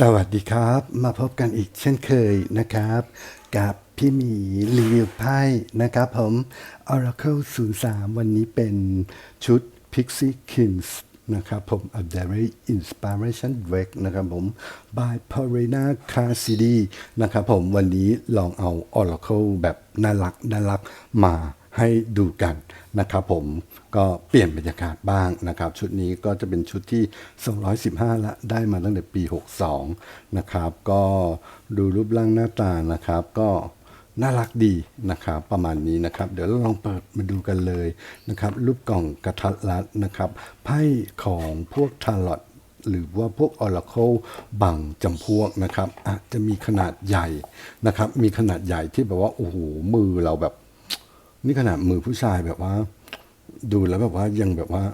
สวัสดีครับ มาพบกันอีกเช่นเคยนะครับ กับพี่หมีรีวิวไพ่นะครับผม Oracle 03 วันนี้เป็นชุด Pixie Kings นะครับผม A Very Inspiration Deck นะครับผม by Paulina Cassidy นะครับผมวันนี้ลองเอา Oracle แบบน่ารักน่ารักมา ให้ดูกันนะครับผมก็เปลี่ยนบรรยากาศบ้างนะครับ ชุดนี้ก็จะเป็นชุดที่ 215 ละได้มาตั้งแต่ปี 62 นะครับ ก็ดูรูปร่างหน้าตานะครับ ก็น่ารักดีนะครับ ประมาณนี้นะครับ เดี๋ยวเราลองเปิดมาดูกันเลยนะครับ รูปกล่องกระทัดรัดนะครับ ไพ่ของพวกทาร์ลอตหรือว่าพวก Oracle บางจำพวกนะครับอาจจะมีขนาดใหญ่นะครับ มีขนาดใหญ่ที่แบบว่าโอ้โหมือเราแบบ นี่ขนาดมือผู้ชายแบบว่า ดูแล้วแบบว่ายังแบบว่า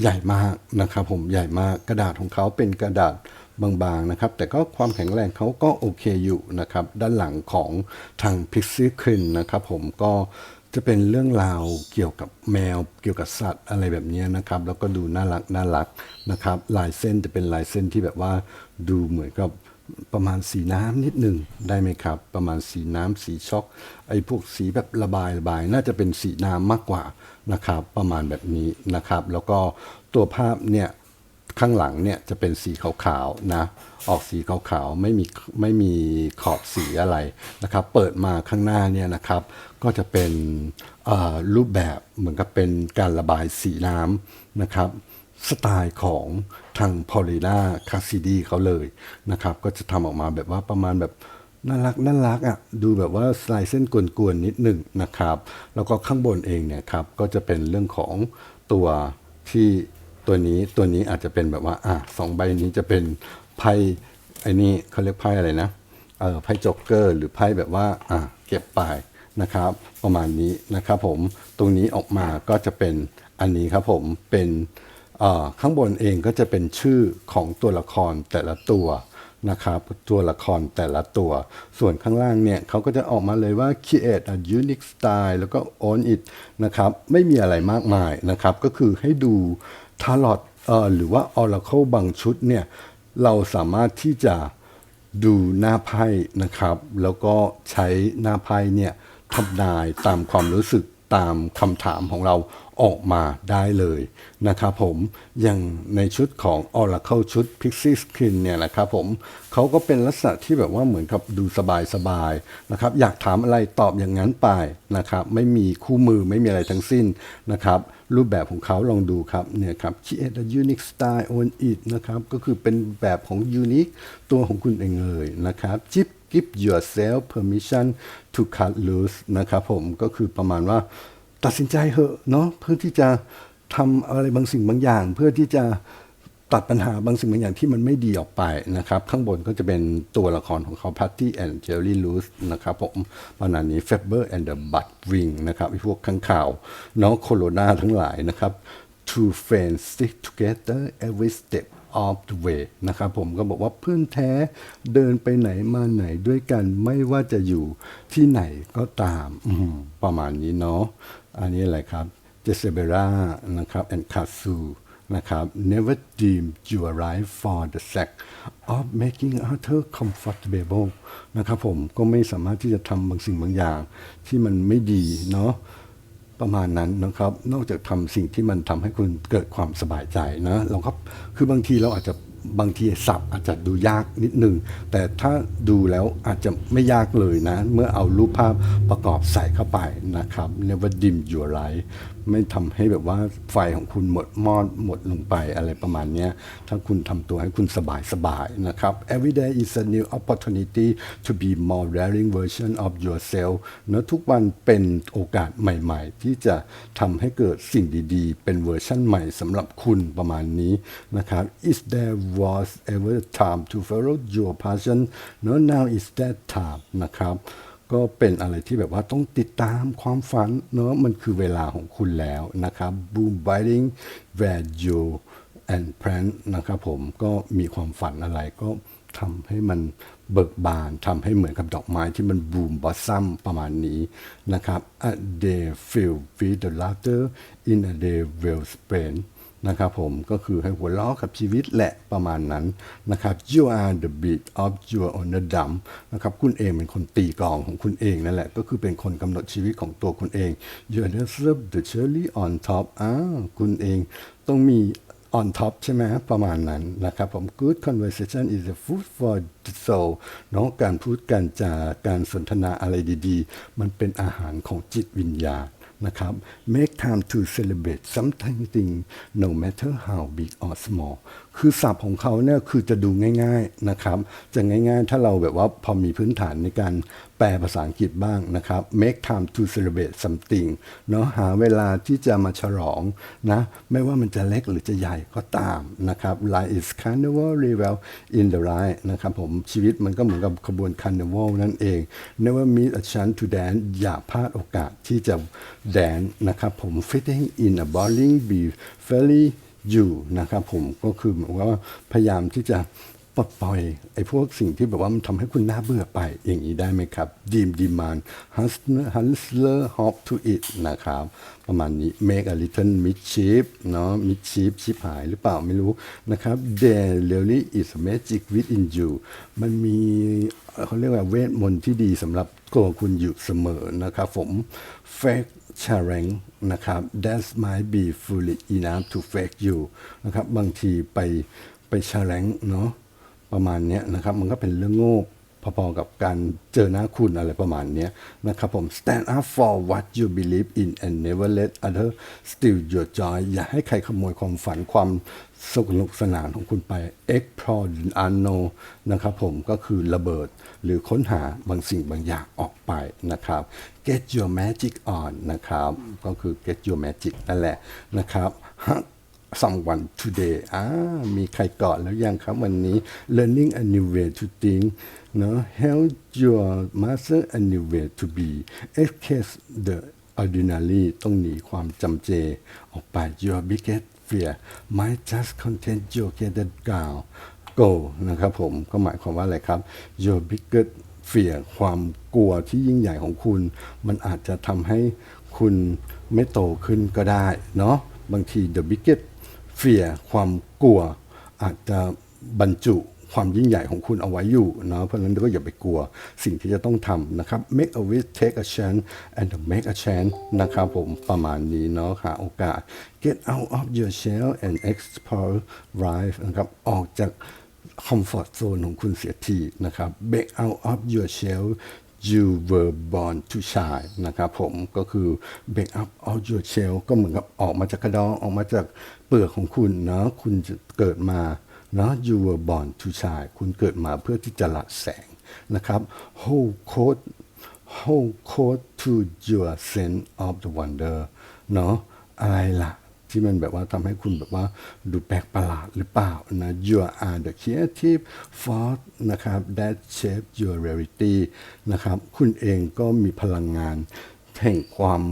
ใหญ่มากนะครับ ผมใหญ่มากกระดาษของเขาเป็นกระดาษบางๆนะครับ แต่ก็ความแข็งแรงเขาก็โอเคอยู่นะครับ ด้านหลังของทาง Pixie c r i n นะครับผมก็จะเป็นเรื่องราวเกี่ยวกับแมวเกี่ยวกับสัตว์อะไรแบบนี้นะครับ แล้วก็ดูน่ารักน่ารักนะครับ ลายเส้นจะเป็นลายเส้นที่แบบว่าดูเหมือนกับ ประมาณสีน้ำนิดหนึ่งได้ไหมครับ ประมาณสีน้ำสีช็อกไอ้พวกสีแบบระบายระบายน่าจะเป็นสีน้ำมากกว่านะครับประมาณแบบนี้นะครับ แล้วก็ตัวภาพเนี่ยข้างหลังเนี่ยจะเป็นสีขาวๆนะออกสีขาวๆไม่มีไม่มีขอบสีอะไรนะครับ เปิดมาข้างหน้าเนี่ยนะครับก็จะเป็นรูปแบบเหมือนกับเป็นการระบายสีน้ำนะครับ สไตล์ของทางพอลิน่าคาซิดีเขาเลยนะครับ ก็จะทำออกมาแบบว่าประมาณแบบน่ารักน่ารักอะดูแบบว่าลายเส้นกวนๆนิดหนึ่งนะครับ แล้วก็ข้างบนเองเนี่ยครับก็จะเป็นเรื่องของตัวที่ตัวนี้ตัวนี้อาจจะเป็นแบบว่าอะสองใบนี้จะเป็นไพ่ไอ้นี่เขาเรียกไพ่อะไรนะเออไพ่จ็อกเกอร์หรือไพ่แบบว่าอะเก็บไปนะครับ ประมาณนี้นะครับผมตรงนี้ออกมาก็จะเป็นอันนี้ครับผมเป็น ข้างบนเองก็จะเป็นชื่อของตัวละครแต่ละตัวนะครับตัวละครแต่ละตัว ส่วนข้างล่างเนี่ยเขาก็จะออกมาเลยว่า create a unique style แล้วก็ own it นะครับไม่มีอะไรมากมายนะครับ ก็คือให้ดู tarot เอ่อหรือว่า oracle บางชุดเนี่ยเราสามารถที่จะดูหน้าไพ่นะครับ แล้วก็ใช้หน้าไพ่เนี่ยทำนายตามความรู้สึกตามคำถามของเรา ออกมาได้เลยนะครับผมอย่างในชุดของ Oracle ชุด Pixie Skin เนี่ยนะครับผมเขาก็เป็นลักษณะที่แบบว่าเหมือนกับดูสบายๆนะครับอยากถามอะไรตอบอย่างนั้นไปนะครับไม่มีคู่มือไม่มีอะไรทั้งสิ้นนะครับรูปแบบของเขาลองดูครับเนี่ยครับ create a unique style on it นะครับก็คือเป็นแบบของ unique ตัวของคุณเองเลยนะครับจิบ give yourself permission to cut loose นะครับผมก็คือประมาณว่า ตัดสินใจเหอะเนาะเพื่อที่จะทำอะไรบางสิ่งบางอย่าง เพื่อที่จะตัดปัญหาบางสิ่งบางอย่างที่มันไม่ดีออกไปนะครับ ข้างบนก็จะเป็นตัวละครของเขา Patty and Jerry Lewis นะครับผมประมาณนี้ Faber and the Bud Wing นะครับไอพวกข้างข่าวน้องโคโรนาทั้งหลายนะครับ Two friends stick together every step of the way นะครับผมก็บอกว่าเพื่อนแท้เดินไปไหนมาไหนด้วยกันไม่ว่าจะอยู่ที่ไหนก็ตามมประมาณนี้เนาะอันนี้อะไรครับเจเซเบรานะครับ and Katsu นะครับ never deem you arrive for the sake of making other comfortable นะครับผมก็ไม่สามารถที่จะทำบางสิ่งบางอย่าง ที่มันไม่ดีเนาะประมาณนั้นนะครับ นอกจากทำสิ่งที่มันทำให้คุณเกิดความสบายใจนะเราก็คือบางทีเราอาจจะ บางทีสับอาจจะดูยากนิดนึงแต่ถ้าดูแล้วอาจจะไม่ยากเลยนะ เมื่อเอารูปภาพประกอบใส่เข้าไปนะครับ never dim your light ไม่ทำให้แบบว่าไฟของคุณหมดมอดหมดลงไปอะไรประมาณนี้ถ้าคุณทำตัวให้คุณสบายสบายๆนะครับ every day is a new opportunity to be more daring version of yourself นะทุกวันเป็นโอกาสใหม่ ๆ ที่จะทำให้เกิดสิ่งดีๆ เป็นเวอร์ชั่นใหม่สำหรับคุณประมาณนี้นะครับ is there was ever time to follow your passion no now is that time นะครับ ก็เป็นอะไรที่แบบว่าต้องติดตามความฝันเนาะมันคือเวลาของคุณแล้วนะครับ boom biting where and plan นะครับผมก็มีความฝันอะไรก็ทำให้มันเบิกบานทำให้เหมือนกับดอกไม้ที่มันบูมบอสซัมประมาณนี้นะครับ a day filled with the laughter in a day well spent นะครับผมก็คือให้หัวล้อกับชีวิตแหละประมาณนั้นนะครับ you are the beat of your own drum นะครับคุณเองเป็นคนตีกลองของคุณเองนั่นแหละ ก็คือเป็นคนกำหนดชีวิตของตัวคุณเอง you deserve the cherry on top อ้าวคุณเองต้องมี on top ใช่ไหมประมาณนั้นนะครับผม good conversation is a food for the soul เนาะการพูดการจาการสนทนาอะไรดี ๆ มันเป็นอาหารของจิตวิญญาณ นะครับ make time to celebrate something no matter how big or small คือศัพท์ของเขาเนี่ยคือจะดูง่ายๆนะครับ จะง่ายๆ ถ้าเราแบบว่าพอมีพื้นฐานในการแปลภาษาอังกฤษบ้างนะครับ make time to celebrate something เนาะหาเวลาที่จะมาฉลองนะไม่ว่ามันจะเล็กหรือจะใหญ่ก็ตามนะครับ life is carnival revel in the light นะครับผมชีวิตมันก็เหมือนกับขบวน carnival นั่นเอง never miss a chance to dance อย่าพลาดโอกาสที่จะแดนนะครับผม fitting in a bowling be fairly you นะครับผมก็คือเหมือนว่าพยายามที่จะปลดปล่อยไอ้พวกสิ่งที่แบบว่ามันทำให้คุณน่าเบื่อไปอย่างนี้ได้ไหมครับดีมดีมาน hustler hustler hop to it นะครับ ประมาณนี้ make a little mischief เนาะ mischief ชิบหายหรือเปล่าไม่รู้นะครับ there really is magic within you มันมีเขาเรียกว่าเวทมนต์ที่ดีสำหรับตัวคุณอยู่เสมอนะครับผม ชาแรงนะครับ that might be fully enough to fake you นะครับบางทีไปไปชาแรงเนาะประมาณนี้นะครับ มันก็เป็นเรื่องโง่พอๆกับการเจอหน้าคุณอะไรประมาณนี้นะครับผม stand up for what you believe in and never let other steal your joy อย่าให้ใครขโมยความฝันความ สนุกสนานของคุณไป explore unknown นะครับผมก็คือระเบิดหรือค้นหาบางสิ่งบางอย่างออกไปนะครับ get your magic on นะครับ ก็คือ get your magic นั่นแหละนะครับ someone today อ่ามีใครกาะแล้วยังครับวันนี้ learning a new way to think เนอะ help your master a new way to be escape the ordinary ต้องหนีความจำเจออกไป your biggest fear might just content your gated ground go นะครับผมก็หมายความว่าอะไรครับ your biggest fear ความกลัวที่ยิ่งใหญ่ของคุณ มันอาจจะทำให้คุณไม่โตขึ้นก็ได้เนาะบางที the biggest fear ความกลัวอาจจะบรรจุ ความยิ่งใหญ่ของคุณเอาไว้อยู่นะเพราะฉะนั้นก็อย่าไปกลัวสิ่งที่จะต้องทำนะครับ make a wish take a chance and make a chance นะครับผมประมาณนี้เนาะหาโอกาส get out of your shell and explore life นะครับออกจากคอมฟอร์ z โซนของคุณเสียทีนะครับ break out of your shell you were born to shine นะครับผมก็คือ break up of your shell ก็เหมือนกับออกมาจากกระดองออกมาจากเปลือกของคุณเนาะคุณจะเกิดมา นาะ you were born to shine คุณเกิดมาเพื่อที่จะละแสงนะครับ hold code hold code to your sense of the wonder เนาะอะไรล่ะ ที่มันแบบว่าทำให้คุณแบบว่าดูแปลกประหลาดหรือเปล่านะ you are the creative force นะครับ that shape your reality นะครับ คุณเองก็มีพลังงานแห่งความ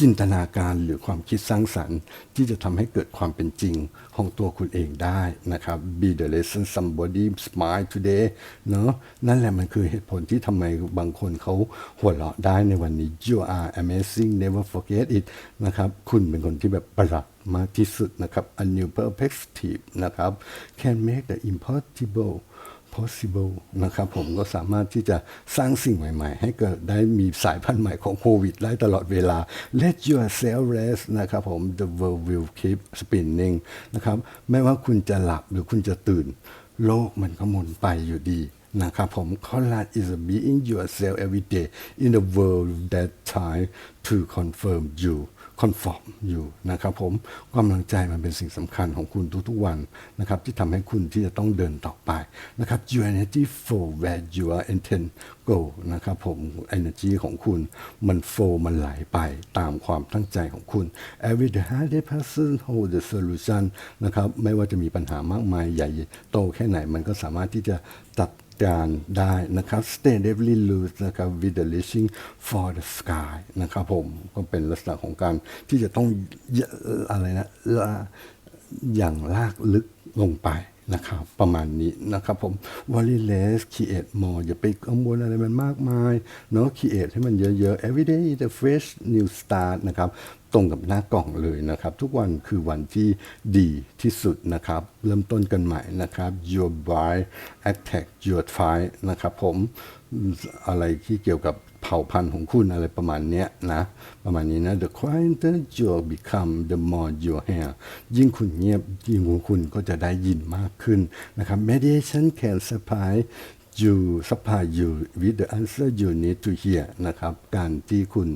จินตนาการหรือความคิดสร้างสรรค์ ที่จะทำให้เกิดความเป็นจริงของตัวคุณเองได้นะครับ be the lesson somebody smile today เนาะนั่นแหละมันคือเหตุผลที่ทำไมบางคนเขาหัวเราะได้ในวันนี้ you are amazing never forget it นะครับ คุณเป็นคนที่แบบประหลาดมากที่สุดนะครับ a new perspective นะครับ can make the impossible possible นะครับผมก็สามารถที่จะสร้างสิ่งใหม่ๆ ให้เกิดได้มีสายพันธุ์ใหม่ของโควิดได้ตลอดเวลา let yourself rest นะครับผม the world will keep spinning นะครับไม่ว่าคุณจะหลับหรือคุณจะตื่น โลกมันก็หมุนไปอยู่ดีนะครับผม Conrad is being yourself every day in the world that try to confirm you คอนฟอร์มอยู่นะครับผมกำลังใจมันเป็นสิ่งสำคัญของคุณทุกๆวันนะครับที่ทำให้คุณที่จะต้องเดินต่อไปนะครับ your energy flow where your intent go นะครับผม energy ของคุณมัน flow มันไหลไปตามความตั้งใจของคุณ every the hardest person hold the solution นะครับไม่ว่าจะมีปัญหามากมายใหญ่โตแค่ไหนมันก็สามารถที่จะตัด การได้นะครับ stay lively loose นะครับ with the reaching for the sky นะครับผมก็เป็นลักษณะของการที่จะต้องเอ่ออะไรนะละอย่างลากลึกลงไปนะครับประมาณนี้นะครับผม worry less create more อย่าไปกังวลอะไรมันมากมายเนาะ create ให้มันเยอะๆ every day is a fresh new start นะครับ ตรงกับหน้ากล่องเลยนะครับ ทุกวันคือวันที่ดีที่สุดนะครับ เริ่มต้นกันใหม่นะครับ your bright attack your fight นะครับผมอะไรที่เกี่ยวกับเผ่าพันธุ์ของคุณอะไรประมาณเนี้ยนะ ประมาณนี้นะ the quieter you become the more you hear ยิ่งคุณเงียบยิ่งคุณก็จะได้ยินมากขึ้นนะครับ mediation can supply you supply you with the answer you need to hear นะครับ การที่คุณ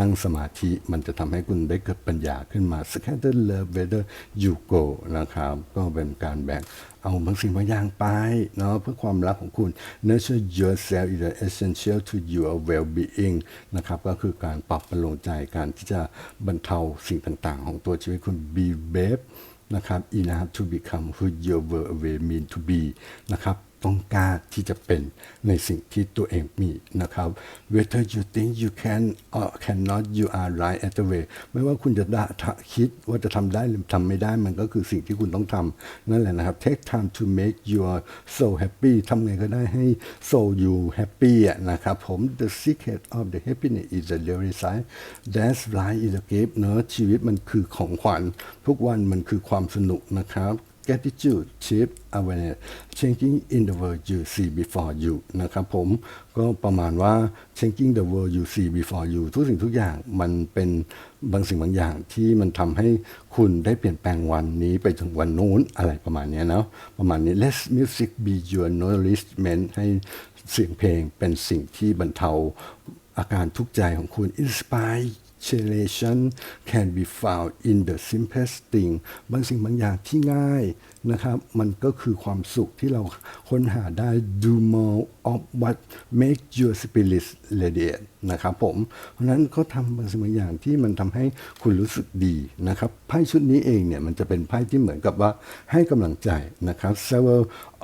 นั่งสมาธิมันจะทำให้คุณได้เกิดปัญญาขึ้นมา scatter love whether you go นะครับ ก็เป็นการแบ่งเอาบางสิ่งบางอย่างไปเนาะเพื่อความรักของคุณ nurture yourself is essential to your well-being นะครับ ก็คือการปรับประโลมใจการที่จะบรรเทาสิ่งต่างๆ ของตัวชีวิตคุณ be brave นะครับ enough to become who you were away mean to be นะครับ ต้องกล้าที่จะเป็นในสิ่งที่ตัวเองมีนะครับ whether you think you can or cannot you are right at the way ไม่ว่าคุณจะได้คิดว่าจะทำได้หรือทำไม่ได้มันก็คือสิ่งที่คุณต้องทำนั่นแหละนะครับ take time to make your soul happy ทำไงก็ได้ให้ soul you happy นะครับผม the secret of the happiness is the realization that's life is a gift เนอะชีวิตมันคือของขวัญ ทุกวันมันคือความสนุกนะครับ gratitude shift awareness changing in the world you see before you นะครับผมก็ประมาณว่า changing the world you see before you ทุกสิ่งทุกอย่างมันเป็นบางสิ่งบางอย่างที่มันทำให้คุณได้เปลี่ยนแปลงวันนี้ไปถึงวันนู้นอะไรประมาณนี้เนาะประมาณนี้ let music be your nourishment ให้เสียงเพลงเป็นสิ่งที่บรรเทาอาการทุกข์ใจของคุณ inspire chelation can be found in the simplest thing บางสิ่งบางอย่างที่ง่าย นะครับ มันก็คือความสุขที่เราค้นหาได้ do more of what make your spirit radiant นะครับผม เพราะฉะนั้นก็ทำบางสิ่งบางอย่างที่มันทำให้คุณรู้สึกดีนะครับ ไพ่ชุดนี้เองเนี่ย มันจะเป็นไพ่ที่เหมือนกับว่าให้กำลังใจนะครับ several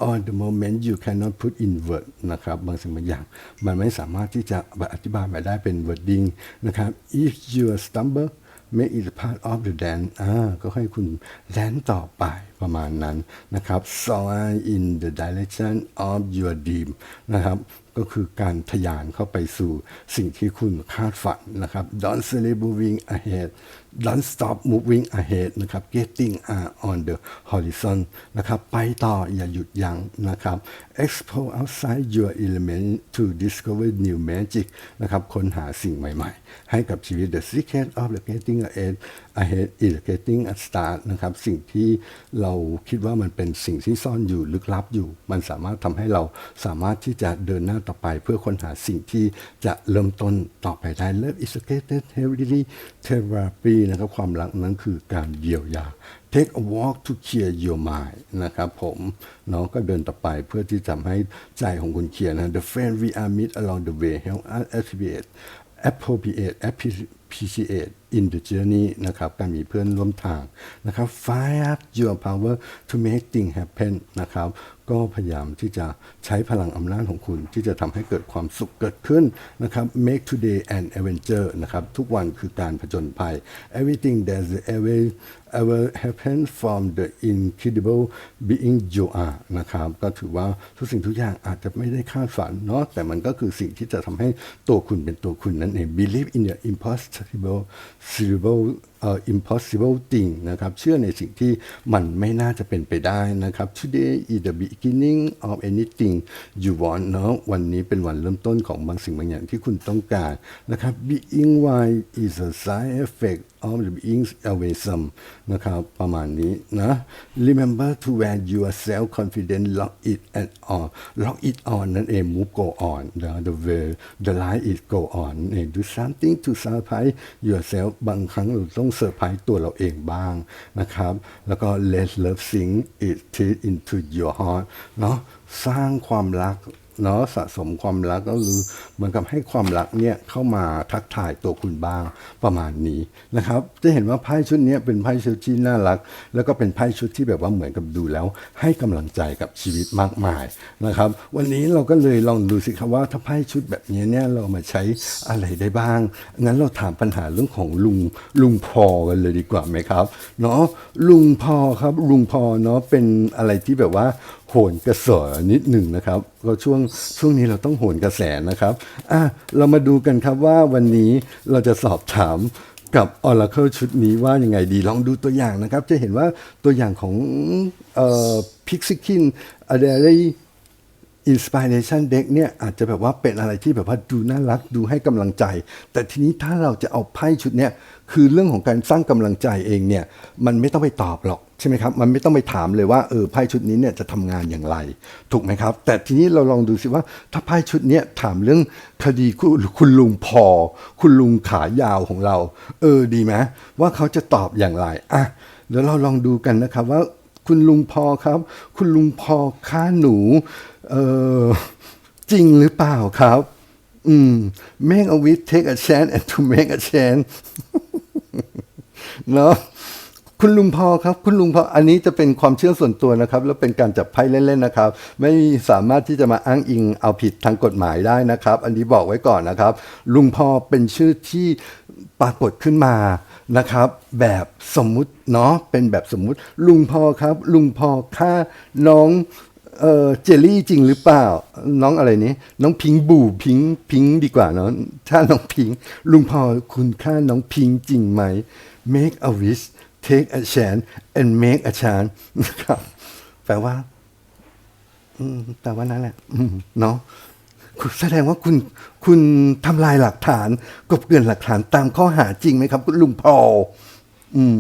on the moment you cannot put in word นะครับ บางสิ่งบางอย่าง มันไม่สามารถที่จะอธิบายมาได้เป็น wording นะครับ if you stumble make it part of the dance อ่าก็ให้คุณแดนต่อไป ประมาณนั้นนะครับ soar in the direction of your dream นะครับก็คือการทะยานเข้าไปสู่สิ่งที่คุณคาดฝันนะครับ don't stop moving ahead don't stop moving ahead นะครับ getting on the horizon นะครับไปต่ออย่าหยุดยั้งนะครับ explore outside your element to discover new magic นะครับค้นหาสิ่งใหม่ๆ ให้กับชีวิต the secret of the getting ahead ahead is getting a start นะครับ สิ่งที่เราคิดว่ามันเป็นสิ่งที่ซ่อนอยู่ลึกลับอยู่ มันสามารถทำให้เราสามารถที่จะเดินหน้าต่อไป เพื่อค้นหาสิ่งที่จะเริ่มต้นต่อไปได้ Love is a great healthy therapy นะครับ ความรักนั้นคือการเยียวยา Take a walk to clear your mind นะครับผมเนาะก็เดินต่อไปเพื่อที่จะทำให้ใจของคุณเคลียร์นะ The friend we are meet along the way help us appreciate appropriate appreciate in the journey นะครับการมีเพื่อนร่วมทางนะครับ fire up your power to make things happen นะครับก็พยายามที่จะใช้พลังอำนาจของคุณ ที่จะทำให้เกิดความสุขเกิดขึ้นนะครับ make today an adventure นะครับทุกวันคือการผจญภัย everything that ever ever happen from the incredible being you are นะครับก็ถือว่าทุกสิ่งทุกอย่างอาจจะไม่ได้คาดฝันเนาะแต่มันก็คือสิ่งที่จะทำให้ตัวคุณเป็นตัวคุณนั่นเอง believe in the impossible Impossible เอ่อ impossible thing นะครับ เชื่อในสิ่งที่มันไม่น่าจะเป็นไปได้นะครับ today is the beginning of anything you want เนาะวันนี้เป็นวันเริ่มต้นของบางสิ่งบางอย่างที่คุณต้องการนะครับ being wise is a side effect of the being awakening นะครับประมาณนี้นะ remember to wear your self confidence lock it and on lock it on นั่นเอง move go on the the way the life is go on เอง do something to surprise yourself บางครั้งเราต้องเซอร์ไพรส์ตัวเราเองบ้างนะครับ แล้วก็ let love sink it into your heart เนาะสร้างความรัก เนาะสะสมความรักก็คือเหมือนกับให้ความรักเนี่ยเข้ามาทักทายตัวคุณบ้างประมาณนี้นะครับ จะเห็นว่าไพ่ชุดนี้เป็นไพ่ชุดที่น่ารัก แล้วก็เป็นไพ่ชุดที่แบบว่าเหมือนกับดูแล้ว ให้กำลังใจกับชีวิตมากมายนะครับ วันนี้เราก็เลยลองดูสิครับว่าถ้าไพ่ชุดแบบนี้เนี่ยเรามาใช้อะไรได้บ้าง งั้นเราถามปัญหาเรื่องของลุงลุงพอกันเลยดีกว่าไหมครับเนาะลุงพอครับลุงพอเนาะเป็นอะไรที่แบบว่า โหนกระแสนิดหนึ่งนะครับก็ช่วงช่วงนี้เราต้องโหนกระแสนะครับอะเรามาดูกันครับว่าวันนี้เราจะสอบถามกับ Oracle ชุดนี้ว่ายังไงดีลองดูตัวอย่างนะครับ จะเห็นว่าตัวอย่างของเอ่อ Pixikin a d e r y Inspiration Deck เนี่ยอาจจะแบบว่าเป็นอะไรที่แบบว่าดูน่ารักดูให้กำลังใจ แต่ทีนี้ถ้าเราจะเอาไพ่ชุดเนี้ยคือเรื่องของการสร้างกำลังใจเองเนี่ยมันไม่ต้องไปตอบหรอก ใช่ไหมครับ มันไม่ต้องไปถามเลยว่าเออไพ่ชุดนี้เนี่ยจะทำงานอย่างไร ถูกไหมครับ แต่ทีนี้เราลองดูสิว่า ถ้าไพ่ชุดเนี้ยถามเรื่องคดีคุณลุงพอ คุณลุงขายาวของเรา เออดีไหมว่าเขาจะตอบอย่างไรอะเดี๋ยวเราลองดูกันนะครับว่าคุณลุงพอครับ คุณลุงพอฆ่าหนูเออจริงหรือเปล่าครับ อืม make a wish take a chance and to make a chance เนาะ คุณลุงพอครับ คุณลุงพออันนี้จะเป็นความเชื่อส่วนตัวนะครับ แล้วเป็นการจับไพ่เล่นๆนะครับ ไม่สามารถที่จะมาอ้างอิงเอาผิดทางกฎหมายได้นะครับ อันนี้บอกไว้ก่อนนะครับ ลุงพอเป็นชื่อที่ปรากฏขึ้นมานะครับ แบบสมมุติเนาะเป็นแบบสมมุติ ลุงพอครับ ลุงพอฆ่าน้องเออเจลลี่จริงหรือเปล่า น้องอะไรนี้ น้องพิงบูพิงพิงดีกว่าเนาะถ้าน้องพิง ลุงพอคุณค่าน้องพิงจริงไหม make a wish take a chance and make a chance นะครับแปลว่าแปลว่านั่นแหละเนาะแสดงว่าคุณคุณทำลายหลักฐานกบเกลื่อนหลักฐานตามข้อหาจริงไหมครับ คุณลุงพอลอืม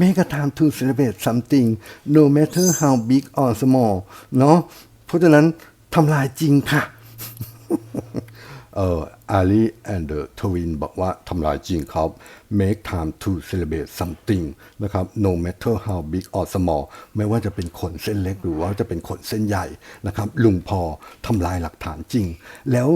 make a time to celebrate something no matter how big or small เนาะเพราะฉะนั้นทำลายจริงค่ะ เอ่ออาลี and the twin บอกว่าทำลายจริงครับ make time to celebrate something นะครับ no matter how big or small ไม่ว่าจะเป็นขนเส้นเล็กหรือว่าจะเป็นขนเส้นใหญ่นะครับ ลุงพอทำลายหลักฐานจริง แล้ว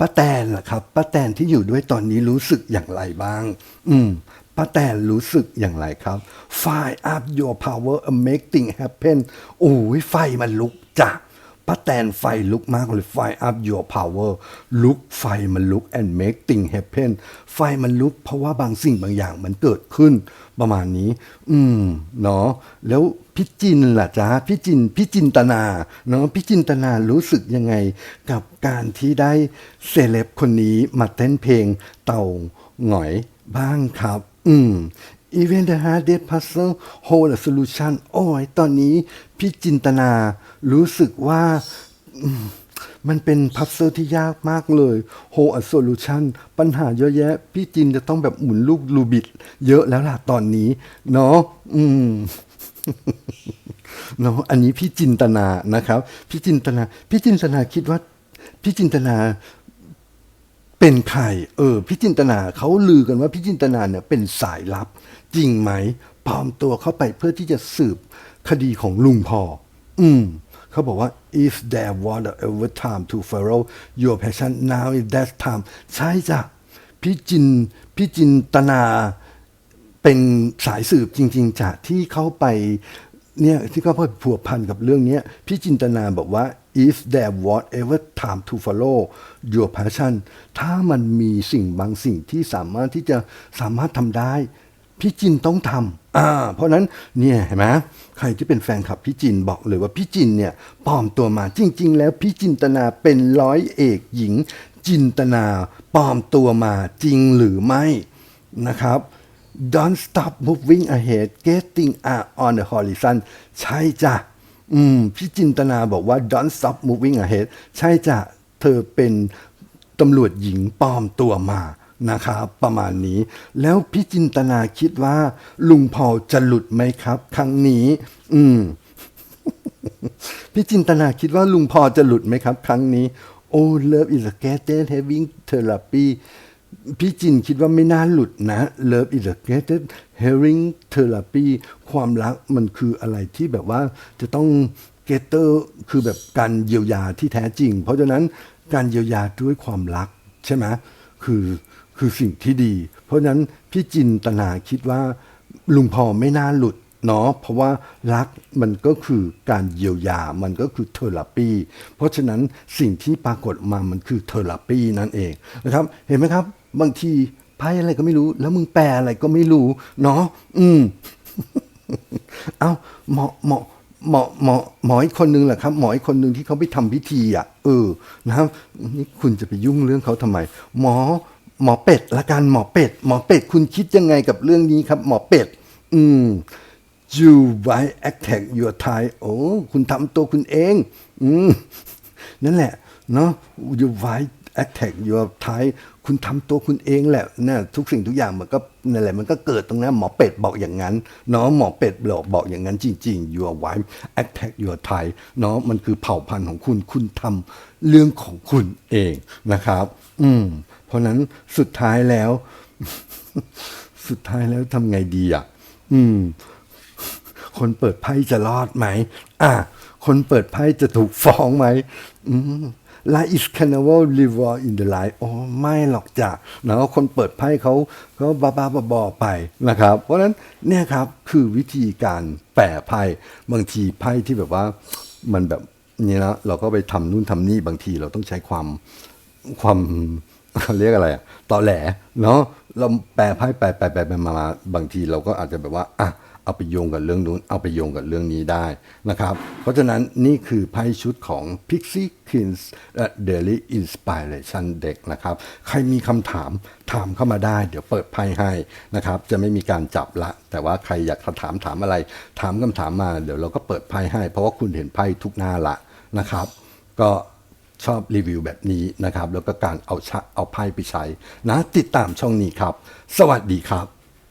ป้าแตนล่ะครับป้าแตนที่อยู่ด้วยตอนนี้รู้สึกอย่างไรบ้าง อืมป้าแตนรู้สึกอย่างไรครับ fire up your power and make things happen โอ้ยไฟมันลุกจ้ะ ป้าแตนไฟลุกมากเลย fire up your power ลุกไฟมันลุก and make thing happen ไฟมันลุกเพราะว่าบางสิ่งบางอย่างมันเกิดขึ้น ประมาณนี้ อืม เนาะแล้วพี่จินล่ะจ๊ะพี่จินพี่จินตนาเนาะพี่จินตนารู้สึกยังไง กับการที่ได้เซเลบคนนี้มาเต้นเพลงเต่าหงอยบ้างครับ อืม Even the hardest puzzle hold a solution โอ้ยตอนนี้พี่จินตนารู้สึกว่ามันเป็นพัซเซอร์ที่ยากมากเลย Hold a solution ปัญหาเยอะแยะ พี่จินจะต้องแบบหมุนลูกลูบิด เยอะแล้วล่ะตอนนี้ เนาะอืมเนาะอันนี้พี่จินตนานะครับ พี่จินตนา พี่จินตนาคิดว่า พี่จินตนาเป็นใคร เออ พี่จินตนาเขาลือกันว่าพี่จินตนาเนี่ยเป็นสายลับ จริงไหมปลอมตัวเข้าไปเพื่อที่จะสืบคดีของลุงพอ อืม เขาบอกว่า if there was ever time to follow your passion now is that time ใช่จ้ะ พี่จิน พี่จินตนา เป็นสายสืบจริง ๆจ้ะที่เข้าไปเนี่ยที่เขาไปผัวพันกับเรื่องนี้พี่จินตนาบอกว่า if there was ever time to follow your passion ถ้ามันมีสิ่งบางสิ่งที่สามารถที่จะสามารถทำได้ พี่จินต้องทำอ่าเพราะนั้นเนี่ยเห็นไหมใครที่เป็นแฟนคลับพี่จินบอกเลยว่าพี่จินเนี่ยปลอมตัวมาจริง ๆ แล้วพี่จินตนาเป็นร้อยเอกหญิง จินตนาปลอมตัวมาจริงหรือไม่นะครับ Don't stop moving ahead getting up on the horizon ใช่จ้ะอืมพี่จินตนาบอกว่า Don't stop moving ahead ใช่จ้ะเธอเป็นตำรวจหญิงปลอมตัวมา นะครับประมาณนี้ แล้วพี่จินตนาคิดว่า ลุงพอจะหลุดไหมครับ ครั้งนี้ อืม พี่จินตนาคิดว่าลุงพอจะหลุดไหมครับ ครั้งนี้ โอ้ love is a gated having therapy พี่จินคิดว่าไม่น่าหลุดนะ love is a gated having therapy ความรักมันคืออะไรที่แบบว่าจะต้องเกเตอร์คือแบบการเยียวยาที่แท้จริง เพราะฉะนั้นการเยียวยาด้วยความรักใช่ไหมคือ คือสิ่งที่ดี เพราะฉะนั้นพี่จินตนาคิดว่าลุงพอไม่น่าหลุดเนาะเพราะว่ารักมันก็คือการเยียวยา มันก็คือเทอราปี เพราะฉะนั้นสิ่งที่ปรากฏมามันคือเทอราปีนั่นเองนะครับ เห็นไหมครับ บางทีไพ่อะไรก็ไม่รู้ แล้วมึงแปลอะไรก็ไม่รู้ เนาะอืม เอาหมอหมอหมอหมอหมออีกคนนึงแหละครับ หมออีกคนนึงที่เขาไปทำพิธีอะเออนะครับนี่คุณจะไปยุ่งเรื่องเขาทำไม หมอ หมอเป็ดละกันหมอเป็ด หมอเป็ดคุณคิดยังไงกับเรื่องนี้ครับ หมอเป็ด อืม you why attack your Thai โอ้คุณทำตัวคุณเอง อืม นั่นแหละ เนาะ you why attack your Thai คุณทำตัวคุณเองแหละนะทุกสิ่งทุกอย่างมันก็นั่นแหละมันก็เกิดตรงนั้นหมอเป็ดบอกอย่างนั้นเนาะหมอเป็ดบอกบอกอย่างนั้นจริงๆ your wife attack your Thai เนาะมันคือเผ่าพันธุ์ของคุณคุณทำเรื่องของคุณเองนะครับ อืม เพราะนั้นสุดท้ายแล้ว สุดท้ายแล้วทำไงดีอะ อืม คนเปิดไพ่จะรอดไหม อะ คนเปิดไพ่จะถูกฟ้องไหม อืม Life is carnival river in the light โอ้ไม่หรอกจ้ะเนาะคนเปิดไพ่เขาเขาบ้าบ้าๆบอไปนะครับ เพราะนั้นเนี่ยครับคือวิธีการแปลไพ่บางทีไพ่ที่แบบว่ามันแบบนี้นะเราก็ไปทำนู่นทำนี่บางทีเราต้องใช้ความความ เขาเรียกอะไรอะตอแหลเนาะเราแปลไพ่แปลแปลแปลไปมา บางทีเราก็อาจจะแบบว่าอะเอาไปโยงกับเรื่องนู้น เอาไปโยงกับเรื่องนี้ได้นะครับ เพราะฉะนั้นนี่คือไพ่ชุดของ Pixie Kings Daily Inspiration Deck นะครับ ใครมีคำถามถามเข้ามาได้ เดี๋ยวเปิดไพ่ให้นะครับ จะไม่มีการจับละ แต่ว่าใครอยากถามถามอะไร ถามคำถามมา เดี๋ยวเราก็เปิดไพ่ให้ เพราะว่าคุณเห็นไพ่ทุกหน้าละนะครับ ก็ ชอบรีวิวแบบนี้นะครับ แล้วก็การเอาชะเอาไพ่ไปใช้นะติดตามช่องนี้ครับ สวัสดีครับ